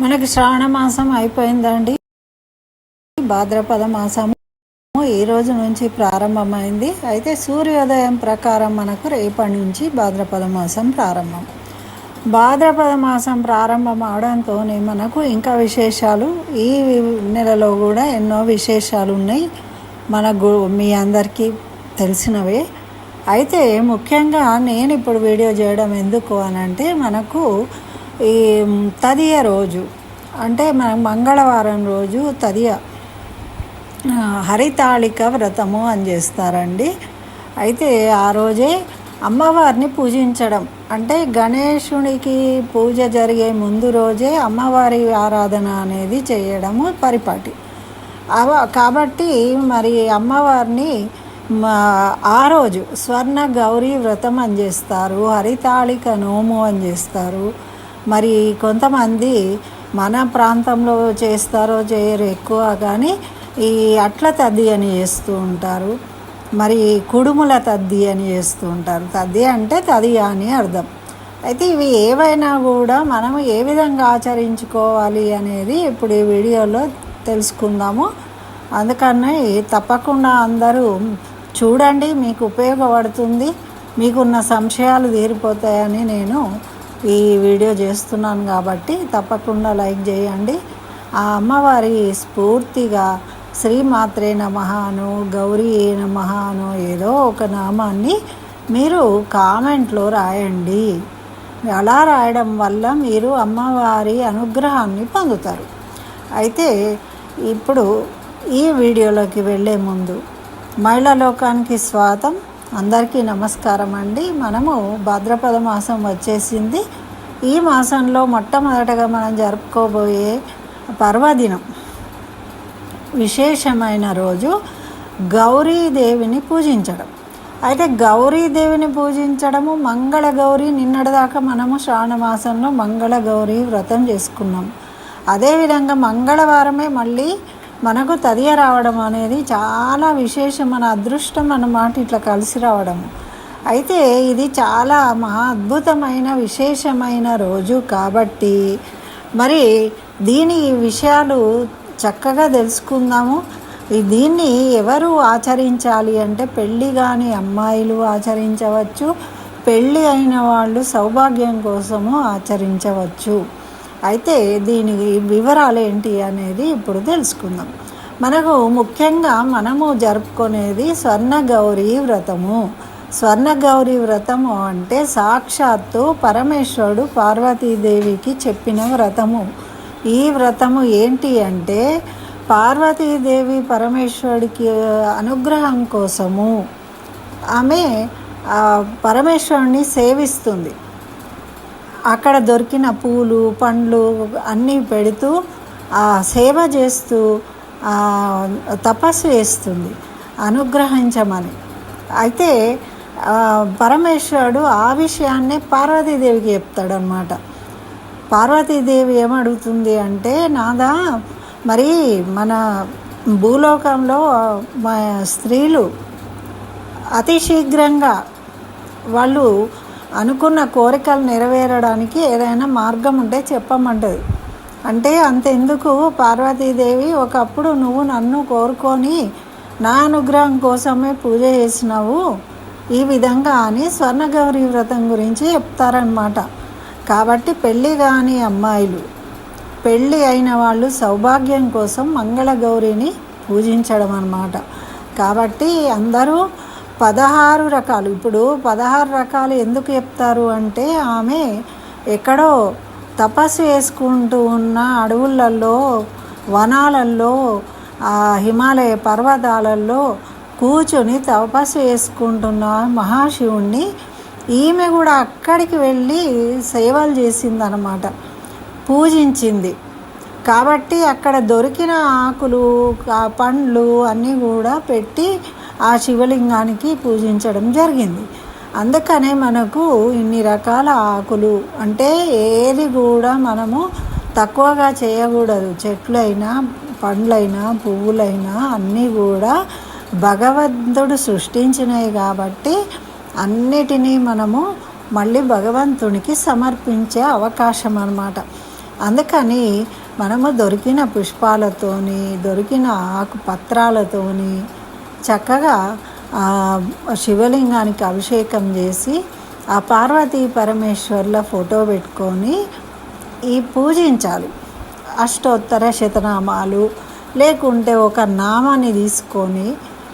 మనకి శ్రావణ మాసం అయిపోయిందండి. భాద్రపద మాసము ఈ రోజు నుంచి ప్రారంభమైంది. అయితే సూర్యోదయం ప్రకారం మనకు రేపటి నుంచి భాద్రపద మాసం ప్రారంభం. భాద్రపద మాసం ప్రారంభం అవడంతోనే మనకు ఇంకా విశేషాలు ఈ నెలలో కూడా ఎన్నో విశేషాలు ఉన్నాయి. మనకు మీ అందరికీ తెలిసినవే. అయితే ముఖ్యంగా నేను ఇప్పుడు వీడియో చేయడం ఎందుకు అని అంటే మనకు ఈ తదియ రోజు. అంటే మన మంగళవారం రోజు తదియ హరితాళిక వ్రతము అని చేస్తారండి. అయితే ఆ రోజే అమ్మవారిని పూజించడం. అంటే గణేశునికి పూజ జరిగే ముందు రోజే అమ్మవారి ఆరాధన అనేది చేయడము పరిపాటి. అవ కాబట్టి మరి అమ్మవారిని మా ఆ రోజు స్వర్ణ గౌరీ వ్రతం అని చేస్తారు హరితాళిక నోము అని చేస్తారు మరి కొంతమంది మన ప్రాంతంలో చేస్తారో చేయరు ఎక్కువ కానీ ఈ అట్ల తద్ది అని చేస్తూ ఉంటారు. మరి కుడుముల తద్ది అని చేస్తూ ఉంటారు. తద్ది అంటే తది అని అర్థం. అయితే ఇవి ఏవైనా కూడా మనం ఏ విధంగా ఆచరించుకోవాలి అనేది ఇప్పుడు ఈ వీడియోలో తెలుసుకుందాము. అందుకని తప్పకుండా అందరూ చూడండి మీకు ఉపయోగపడుతుంది మీకున్న సంశయాలు తీరిపోతాయని నేను ఈ వీడియో చేస్తున్నాను కాబట్టి తప్పకుండా లైక్ చేయండి. ఆ అమ్మవారి స్ఫూర్తిగా శ్రీమాత్రే నమహాను గౌరీ నమహాను ఏదో ఒక నామాన్ని మీరు కామెంట్లో రాయండి. అలా రాయడం వల్ల మీరు అమ్మవారి అనుగ్రహాన్ని పొందుతారు. అయితే ఇప్పుడు ఈ వీడియోలోకి వెళ్ళే ముందు మహిళా లోకానికి స్వాతం అందరికీ నమస్కారం అండి. మనము భాద్రపద మాసం వచ్చేసింది. ఈ మాసంలో మొట్టమొదటగా మనం జరుపుకోబోయే పర్వదినం. విశేషమైన రోజు గౌరీదేవిని పూజించడం. అయితే గౌరీదేవిని పూజించడము మంగళ గౌరి నిన్నటిదాకా మనము శ్రావణ మాసంలో మంగళ గౌరి వ్రతం చేసుకున్నాం. అదేవిధంగా మంగళవారమే మళ్ళీ మనకు తదియ రావడం అనేది చాలా విశేషం మన అదృష్టం అన్నమాట ఇట్లా కలిసి రావడము. అయితే ఇది చాలా మహా అద్భుతమైన విశేషమైన రోజు కాబట్టి మరి దీని విషయాలు చక్కగా తెలుసుకుందాము. దీన్ని ఎవరు ఆచరించాలి అంటే పెళ్ళి కాని అమ్మాయిలు ఆచరించవచ్చు పెళ్ళి అయిన వాళ్ళు సౌభాగ్యం కోసము ఆచరించవచ్చు. అయితే దీని వివరాలు ఏంటి అనేది ఇప్పుడు తెలుసుకుందాం. మనకు ముఖ్యంగా మనము జరుపుకునేది స్వర్ణ గౌరీ వ్రతము. స్వర్ణ గౌరీ వ్రతము అంటే సాక్షాత్తు పరమేశ్వరుడు పార్వతీదేవికి చెప్పిన వ్రతము. ఈ వ్రతము ఏంటి అంటే పార్వతీదేవి పరమేశ్వరుడికి అనుగ్రహం కోసము ఆమె ఆ పరమేశ్వరుని సేవిస్తుంది. అక్కడ దొరికిన పూలు పండ్లు అన్నీ పెడుతూ ఆ సేవ చేస్తూ తపస్సు చేస్తుంది అనుగ్రహించమని. అయితే పరమేశ్వరుడు ఆ విషయాన్నే పార్వతీదేవికి చెప్తాడనమాట పార్వతీదేవి ఏమడుగుతుంది అంటే నాదా మరి మన భూలోకంలో మా స్త్రీలు అతి శీఘ్రంగా వాళ్ళు అనుకున్న కోరికలు నెరవేరడానికి ఏదైనా మార్గం ఉంటే చెప్పమంటది. అంటే అంతెందుకు? పార్వతీదేవి ఒకప్పుడు నువ్వు నన్ను కోరుకొని నా అనుగ్రహం కోసమే పూజ చేసినావు. ఈ విధంగా అని స్వర్ణగౌరి వ్రతం గురించి చెప్తారనమాట కాబట్టి పెళ్ళి కాని అమ్మాయిలు పెళ్ళి అయిన వాళ్ళు సౌభాగ్యం కోసం మంగళగౌరిని పూజించడం అన్నమాట కాబట్టి అందరూ పదహారు రకాలు. ఇప్పుడు పదహారు రకాలు ఎందుకు చెప్తారు అంటే ఆమె ఎక్కడో తపస్సు చేసుకుంటూ ఉన్న అడవులలో వనాలల్లో హిమాలయ పర్వతాలలో కూర్చొని తపస్సు చేసుకుంటున్న మహాశివుణ్ణి ఈమె కూడా అక్కడికి వెళ్ళి సేవలు చేసిందనమాట పూజించింది. కాబట్టి అక్కడ దొరికిన ఆకులు పండ్లు అన్నీ కూడా పెట్టి ఆ శివలింగానికి పూజించడం జరిగింది. అందుకనే మనకు ఇన్ని రకాల ఆకులు అంటే ఏది కూడా మనము తక్కువగా చేయకూడదు. చెట్లైనా పండ్లైనా పువ్వులైనా అన్నీ కూడా భగవంతుడు సృష్టించినవి కాబట్టి అన్నిటినీ మనము మళ్ళీ భగవంతునికి సమర్పించే అవకాశం అన్నమాట. అందుకని మనము దొరికిన పుష్పాలతోని దొరికిన ఆకు పత్రాలతోని చక్కగా శివలింగానికి అభిషేకం చేసి ఆ పార్వతీ పరమేశ్వర్ల ఫోటో పెట్టుకొని ఈ పూజించాలి. అష్టోత్తర శతనామాలు లేకుంటే ఒక నామాన్ని తీసుకొని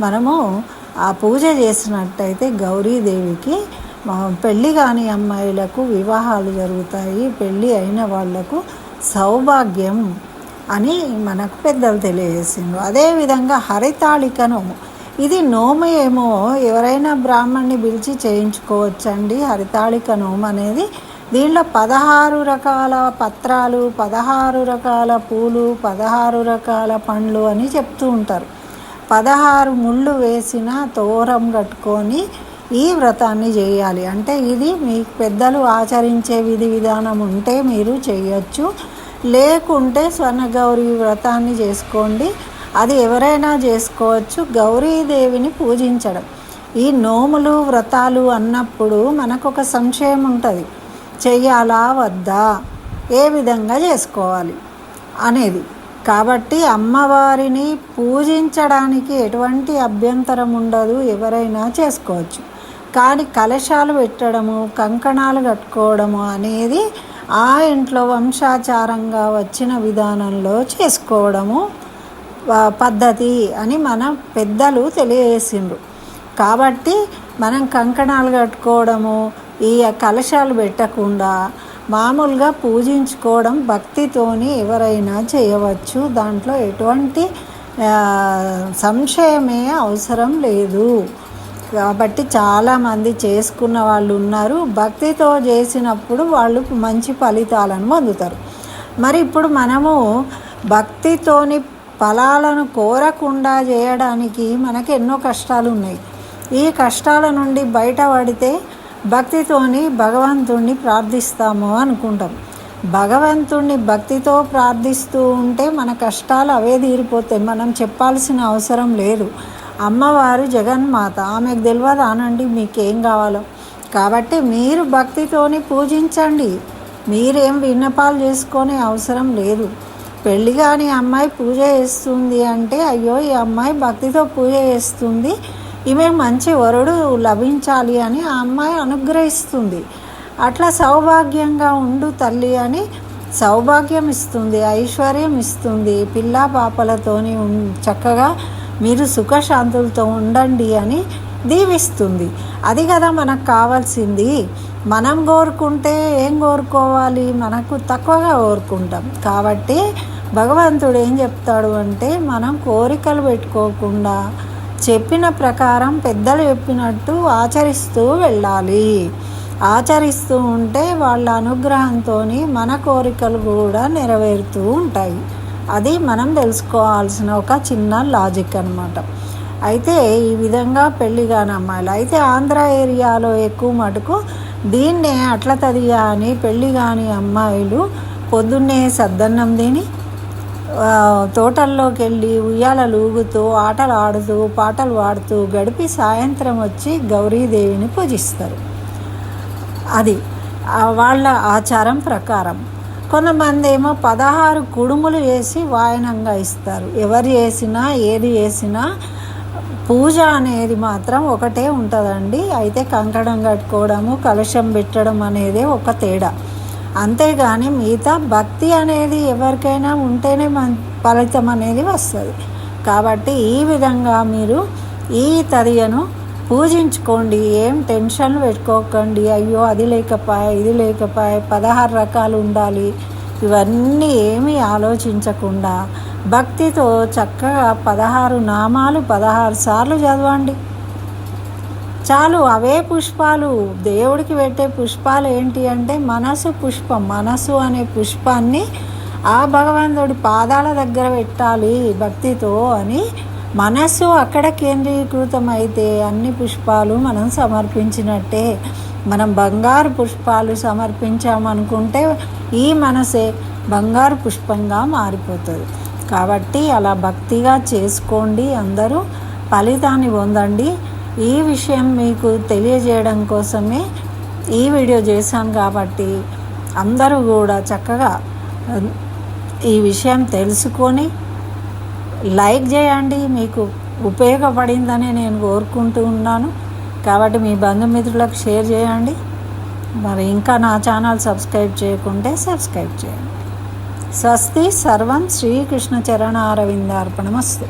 మనము ఆ పూజ చేసినట్టయితే గౌరీదేవికి పెళ్ళి కాని అమ్మాయిలకు వివాహాలు జరుగుతాయి. పెళ్ళి అయిన వాళ్ళకు సౌభాగ్యం అని మనకు పెద్దలు తెలియజేసిండ్రు. అదేవిధంగా హరితాళికను ఇది నోము ఏమో. ఎవరైనా బ్రాహ్మణ్ణి పిలిచి చేయించుకోవచ్చండి. హరితాళిక నోము అనేది దీనిలో పదహారు రకాల పత్రాలు పదహారు రకాల పూలు పదహారు రకాల పండ్లు అని చెప్తూ ఉంటారు. పదహారు ముళ్ళు వేసిన తోరం కట్టుకొని ఈ వ్రతాన్ని చేయాలి. అంటే ఇది మీ పెద్దలు ఆచరించే విధి విధానం ఉంటే మీరు చేయొచ్చు. లేకుంటే స్వర్ణగౌరి వ్రతాన్ని చేసుకోండి. అది ఎవరైనా చేసుకోవచ్చు. గౌరీదేవిని పూజించడం. ఈ నోములు వ్రతాలు అన్నప్పుడు మనకు ఒక సంశయం ఉంటుంది. చెయ్యాలా వద్దా? ఏ విధంగా చేసుకోవాలి? అనేది. కాబట్టి అమ్మవారిని పూజించడానికి ఎటువంటి అభ్యంతరం ఉండదు. ఎవరైనా చేసుకోవచ్చు. కానీ కలశాలు పెట్టడము కంకణాలు కట్టుకోవడము అనేది ఆ ఇంట్లో వంశాచారంగా వచ్చిన విధానంలో చేసుకోవడము పద్ధతి అని మన పెద్దలు తెలియజేసిండ్రు. కాబట్టి మనం కంకణాలు కట్టుకోవడము ఈ కలశాలు పెట్టకుండా మామూలుగా పూజించుకోవడం భక్తితోని ఎవరైనా చేయవచ్చు. దాంట్లో ఎటువంటి సంశయమే అవసరం లేదు. కాబట్టి చాలామంది చేసుకున్న వాళ్ళు ఉన్నారు. భక్తితో చేసినప్పుడు వాళ్ళు మంచి ఫలితాలను పొందుతారు. మరి ఇప్పుడు మనము భక్తితోని ఫలాలను కోరకుండా చేయడానికి మనకు ఎన్నో కష్టాలు ఉన్నాయి ఈ కష్టాల నుండి బయటపడితే భక్తితోని భగవంతుణ్ణి ప్రార్థిస్తాము అనుకుంటాం. భగవంతుణ్ణి భక్తితో ప్రార్థిస్తూ ఉంటే మన కష్టాలు అవే తీరిపోతాయి. మనం చెప్పాల్సిన అవసరం లేదు. అమ్మవారు జగన్మాత. ఆమెకు తెలియదు అనండి మీకేం కావాలో? కాబట్టి మీరు భక్తితోని పూజించండి. మీరేం విన్నపాలు చేసుకునే అవసరం లేదు. పెళ్ళి కాని అమ్మాయి పూజ చేస్తుంది అంటే అయ్యో ఈ అమ్మాయి భక్తితో పూజ చేస్తుంది. ఈమె మంచి వరుడు లభించాలి అని ఆ అమ్మాయి అనుగ్రహిస్తుంది. అట్లా సౌభాగ్యంగా ఉండు తల్లి అని సౌభాగ్యం ఇస్తుంది ఐశ్వర్యం ఇస్తుంది. పిల్ల పాపలతోని చక్కగా మీరు సుఖశాంతులతో ఉండండి అని దీవిస్తుంది. అది కదా మనకు కావాల్సింది. మనం కోరుకుంటే ఏం కోరుకోవాలి? మనకు తక్కువగా కోరుకుంటాం. కాబట్టి భగవంతుడు ఏం చెప్తాడు అంటే మనం కోరికలు పెట్టుకోకుండా చెప్పిన ప్రకారం పెద్దలు చెప్పినట్టు ఆచరిస్తూ వెళ్ళాలి. ఆచరిస్తూ ఉంటే వాళ్ళ అనుగ్రహంతో మన కోరికలు కూడా నెరవేరుతూ ఉంటాయి. అది మనం తెలుసుకోవాల్సిన ఒక చిన్న లాజిక్ అనమాట అయితే ఈ విధంగా పెళ్ళి కాని అమ్మాయిలు. అయితే ఆంధ్ర ఏరియాలో ఎక్కువ మటుకు దీన్నే అట్ల తదిగా అని పెళ్ళి కాని అమ్మాయిలు పొద్దున్నే సద్దన్నం తిని తోటల్లోకి వెళ్ళి ఉయ్యాలలు ఊగుతూ ఆటలు ఆడుతూ పాటలు పాడుతూ గడిపి సాయంత్రం వచ్చి గౌరీదేవిని పూజిస్తారు. అది వాళ్ళ ఆచారం ప్రకారం. కొంతమంది ఏమో పదహారు కుడుములు వేసి వాయనంగా ఇస్తారు. ఎవరు చేసినా ఏది చేసినా పూజ అనేది మాత్రం ఒకటే ఉంటుందండి. అయితే కంకణం కట్టుకోవడము కలుషం పెట్టడం అనేది ఒక తేడా. అంతేగాని మిగతా భక్తి అనేది ఎవరికైనా ఉంటేనే మన ఫలితం అనేది వస్తుంది. కాబట్టి ఈ విధంగా మీరు ఈ తదియను పూజించుకోండి. ఏం టెన్షన్ పెట్టుకోకండి. అయ్యో అది లేకపాయ ఇది లేకపాయ పదహారు రకాలు ఉండాలి. ఇవన్నీ ఏమీ ఆలోచించకుండా భక్తితో చక్కగా పదహారు నామాలు పదహారు సార్లు చదవండి. చాలు అవే పుష్పాలు. దేవుడికి పెట్టే పుష్పాలు ఏంటి అంటే మనసు పుష్పం. మనసు అనే పుష్పాన్ని ఆ భగవంతుడి పాదాల దగ్గర పెట్టాలి భక్తితో అని మనస్సు అక్కడ కేంద్రీకృతం అయితే అన్ని పుష్పాలు మనం సమర్పించినట్టే. మనం బంగారు పుష్పాలు సమర్పించామనుకుంటే ఈ మనసే బంగారు పుష్పంగా మారిపోతుంది. కాబట్టి అలా భక్తిగా చేసుకోండి అందరూ. ఫలితాన్ని పొందండి. ఈ విషయం మీకు తెలియజేయడం కోసమే ఈ వీడియో చేశాను కాబట్టి అందరూ కూడా చక్కగా ఈ విషయం తెలుసుకొని లైక్ చేయండి. మీకు ఉపయోగపడిందని నేను కోరుకుంటూ ఉన్నాను. కాబట్టి మీ బంధుమిత్రులకు షేర్ చేయండి. మరి ఇంకా నా ఛానల్ సబ్స్క్రైబ్ చేయకుంటే సబ్స్క్రైబ్ చేయండి. స్వస్తి సర్వం శ్రీకృష్ణ చరణ అరవిందార్పణమస్తు